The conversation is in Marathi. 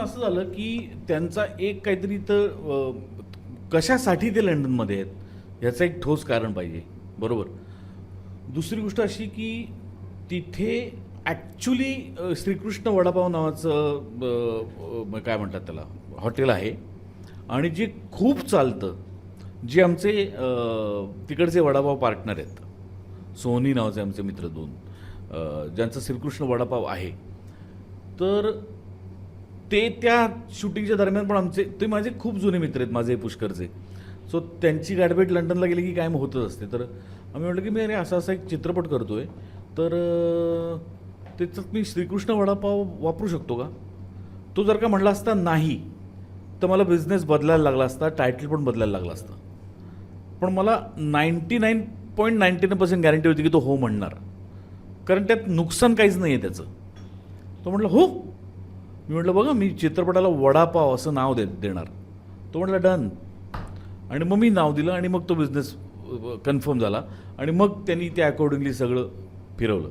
असं झालं की त्यांचा एक काहीतरी तर कशासाठी ते लंडनमध्ये आहेत ह्याचं एक ठोस कारण पाहिजे. बरोबर? दुसरी गोष्ट अशी की तिथे ॲक्च्युली श्रीकृष्ण वडापाव नावाचं काय म्हणतात त्याला हॉटेल आहे. आणि जे खूप चालतं जे आमचे तिकडचे वडापाव पार्टनर आहेत. सोनी नावाचे आमचे मित्र दोन ज्यांचं श्रीकृष्ण वडापाव आहे. तर ते त्या शूटिंगच्या दरम्यान पण आमचे ते माझे खूप जुने मित्र आहेत माझे पुष्करचे. सो त्यांची गाडबेट लंडनला गेली की कायम होतच असते. तर आम्ही म्हटलं की मी अरे असा असा एक चित्रपट करतो आहे तर त्याच्यात मी श्रीकृष्ण वडापाव वापरू शकतो का? तो जर का म्हणला असता नाही तर मला बिझनेस बदलायला लागला असता टायटल पण बदलायला लागला असता. पण मला ninety nine point ninety nine percent guarantee होती की तो हो म्हणणार. कारण त्यात नुकसान काहीच नाही आहे त्याचं. तो म्हटलं हो मी म्हटलं बघा मी चित्रपटाला वडापाव असं नाव दे देणार. तो म्हटलं डन. आणि मग मी नाव दिलं आणि मग तो बिझनेस कन्फर्म झाला. आणि मग त्यांनी त्या अकॉर्डिंगली सगळं फिरवलं.